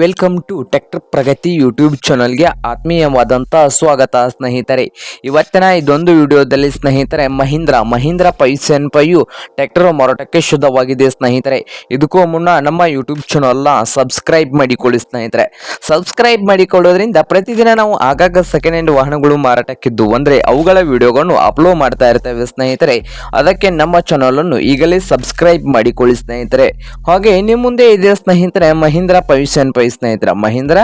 Welcome to tractor Pragati YouTube ಚಾನಲ್ಗೆ ಆತ್ಮೀಯವಾದಂಥ ಸ್ವಾಗತ ಸ್ನೇಹಿತರೆ. ಇವತ್ತಿನ ಇದೊಂದು ವಿಡಿಯೋದಲ್ಲಿ ಸ್ನೇಹಿತರೆ, ಮಹೀಂದ್ರ ಮಹೀಂದ್ರ ಪೈಸೆನ್ ಪೈಯು ಟ್ಯಾಕ್ಟರ್ ಮಾರಾಟಕ್ಕೆ ಶುದ್ಧವಾಗಿದೆ ಸ್ನೇಹಿತರೆ. ಇದಕ್ಕೂ ಮುನ್ನ ನಮ್ಮ ಯೂಟ್ಯೂಬ್ ಚಾನಲ್ನ ಸಬ್ಸ್ಕ್ರೈಬ್ ಮಾಡಿಕೊಳ್ಳಿ ಸ್ನೇಹಿತರೆ. ಸಬ್ಸ್ಕ್ರೈಬ್ ಮಾಡಿಕೊಳ್ಳೋದ್ರಿಂದ ಪ್ರತಿದಿನ ನಾವು ಆಗಾಗ ಸೆಕೆಂಡ್ ಹ್ಯಾಂಡ್ ವಾಹನಗಳು ಮಾರಾಟಕ್ಕಿದ್ದು. ಅಂದರೆ ಅವುಗಳ ವಿಡಿಯೋಗಳನ್ನು ಅಪ್ಲೋಡ್ ಮಾಡ್ತಾ ಇರ್ತೇವೆ ಸ್ನೇಹಿತರೆ. ಅದಕ್ಕೆ ನಮ್ಮ ಚಾನಲನ್ನು ಈಗಲೇ ಸಬ್ಸ್ಕ್ರೈಬ್ ಮಾಡಿಕೊಳ್ಳಿ ಸ್ನೇಹಿತರೆ. ಹಾಗೆ ನಿಮ್ಮ ಮುಂದೆ ಇದೆ ಸ್ನೇಹಿತರೆ, ಮಹೀಂದ್ರ ಪೈಸನ್ ಪೈ ಸ್ನೇಹಿತರ, ಮಹೀಂದ್ರ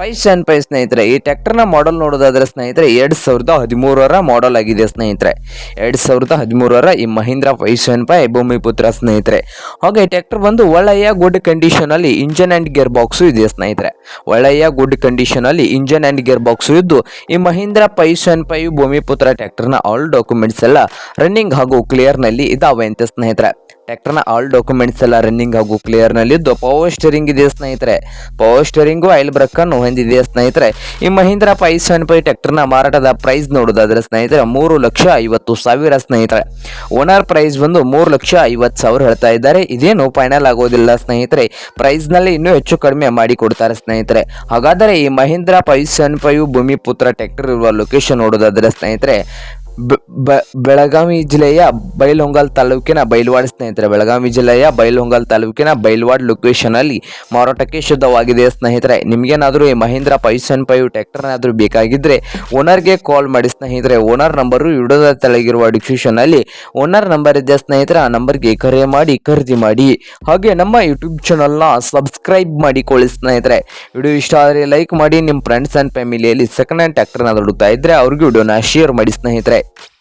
ಪೈಸನ್ ಪೈ ಸ್ನೇಹಿತರೆ, ಈ ಟ್ರ್ಯಾಕ್ಟರ್ನ ಮಾಡೆಲ್ ನೋಡೋದಾದ್ರೆ ಸ್ನೇಹಿತರೆ, ಎರಡು ಸಾವಿರದ ಹದಿಮೂರರ ಮಾಡೆಲ್ ಆಗಿದೆ ಸ್ನೇಹಿತರೆ. ಎರಡು ಸಾವಿರದ ಹದಿಮೂರರ ಈ ಮಹೀಂದ್ರ ಪೈಸನ್ ಪೈ ಭೂಮಿಪುತ್ರ ಸ್ನೇಹಿತರೆ. ಹಾಗೆ ಟ್ರ್ಯಾಕ್ಟರ್ ಬಂದು ಒಳ್ಳೆಯ ಗುಡ್ ಕಂಡೀಷನ್ ಅಲ್ಲಿ ಇಂಜನ್ ಆ್ಯಂಡ್ ಗೇರ್ ಬಾಕ್ಸ್ ಇದೆ ಸ್ನೇಹಿತರೆ. ಒಳ್ಳೆಯ ಗುಡ್ ಕಂಡೀಷನ್ ಅಲ್ಲಿ ಇಂಜನ್ ಆ್ಯಂಡ್ ಗೇರ್ ಬಾಕ್ಸ್ ಇದ್ದು, ಈ ಮಹೀಂದ್ರ ಪೈಸನ್ ಪೈ ಭೂಮಿಪುತ್ರ ಟ್ಯಾಕ್ಟರ್ನ ಆಲ್ ಡಾಕ್ಯುಮೆಂಟ್ಸ್ ಎಲ್ಲ ರನ್ನಿಂಗ್ ಹಾಗೂ ಕ್ಲಿಯರ್ನಲ್ಲಿ ಇದಾವೆ ಅಂತ ಸ್ನೇಹಿತರೆ. ಟ್ರ್ಯಾಕ್ಟರ್ನ ಆಲ್ ಡಾಕ್ಯುಮೆಂಟ್ಸ್ ಎಲ್ಲ ರನ್ನಿಂಗ್ ಹಾಗೂ ಕ್ಲಿಯರ್ನಲ್ಲಿದ್ದು ಪವರ್ ಸ್ಟೇರಿಂಗ್ ಇದೆ ಸ್ನೇಹಿತರೆ. ಪವರ್ ಸ್ಟೇರಿಂಗು ಆಯಿಲ್ ಬ್ರಕ್ಕನ್ನು ಹೊಂದಿದೆ ಸ್ನೇಹಿತರೆ. ಈ ಮಹೀಂದ್ರ ಫೈವ್ ಸೆವೆನ್ ಫೈವ್ ಟ್ಯಾಕ್ಟರ್ನ ಮಾರಾಟದ ಪ್ರೈಸ್ ನೋಡೋದಾದರೆ ಸ್ನೇಹಿತರೆ, ಮೂರು ಲಕ್ಷ ಐವತ್ತು ಸಾವಿರ ಸ್ನೇಹಿತರೆ. ಓನರ್ ಪ್ರೈಸ್ ಬಂದು ಮೂರು ಲಕ್ಷ ಐವತ್ತು ಸಾವಿರ ಹೇಳ್ತಾ ಇದ್ದಾರೆ. ಇದೇನು ಫೈನಲ್ ಆಗೋದಿಲ್ಲ ಸ್ನೇಹಿತರೆ. ಪ್ರೈಸ್ನಲ್ಲಿ ಇನ್ನೂ ಹೆಚ್ಚು ಕಡಿಮೆ ಮಾಡಿ ಕೊಡ್ತಾರೆ ಸ್ನೇಹಿತರೆ. ಹಾಗಾದರೆ ಈ Mahindra five seven five Bhumiputra tractor ಇರುವ ಲೊಕೇಶನ್ ನೋಡೋದಾದರೆ ಸ್ನೇಹಿತರೆ ಬೆಳಗಾವಿ ಜಿಲ್ಲೆಯ ಬೈಲಹೊಂಗಲ್ ತಾಲೂಕಿನ ಬೈಲ್ವಾಡ್ ಸ್ನೇಹಿತರೆ, ಬೆಳಗಾವಿ ಜಿಲ್ಲೆಯ ಬೈಲಹೊಂಗಲ್ ತಾಲೂಕಿನ ಬೈಲ್ವಾಡ್ ಲೊಕೇಶನ್ ಅಲ್ಲಿ ಮಾರಾಟಕ್ಕೆ ಶುದ್ಧವಾಗಿದೆ. ಸ್ನೇಹಿತರೆ, ನಿಮ್ಗೇನಾದರೂ ಈ ಮಹೀಂದ್ರ ಪೈಸನ್ ಫೈವ್ ಟ್ರ್ಯಾಕ್ಟರ್ನಾದರೂ ಬೇಕಾಗಿದ್ದರೆ ಓನರ್ಗೆ ಕಾಲ್ ಮಾಡಿ. ಸ್ನೇಹಿತರೆ ಓನರ್ ನಂಬರು ವಿಡಿಯೋದ ತೆಳಗಿರುವ ಡಿಸ್ಕ್ರಿಪ್ಷನ್ ಅಲ್ಲಿ ಓನರ್ ನಂಬರ್ ಇದೆ. ಸ್ನೇಹಿತರೆ, ಆ ನಂಬರ್ಗೆ ಕರೆ ಮಾಡಿ, ಖರೀದಿ ಮಾಡಿ, ಹಾಗೆ ನಮ್ಮ ಯೂಟ್ಯೂಬ್ ಚಾನಲ್ನ ಸಬ್ಸ್ಕ್ರೈಬ್ ಮಾಡಿಕೊಳ್ಳಿ ಸ್ನೇಹಿತರೆ. ವಿಡಿಯೋ ಇಷ್ಟ ಆದರೆ ಲೈಕ್ ಮಾಡಿ. ನಿಮ್ಮ ಫ್ರೆಂಡ್ಸ್ ಆ್ಯಂಡ್ ಫ್ಯಾಮಿಲಿಯಲ್ಲಿ ಸೆಕೆಂಡ್ ಹ್ಯಾಂಡ್ ಟ್ಯಾಕ್ಟರ್ನ ಹುಡುಕ್ತಾ ಇದ್ದರೆ ಅವ್ರಿಗೆ ವಿಡಿಯೋನ ಶೇರ್ ಮಾಡಿ ಸ್ನೇಹಿತರೆ. Thank you.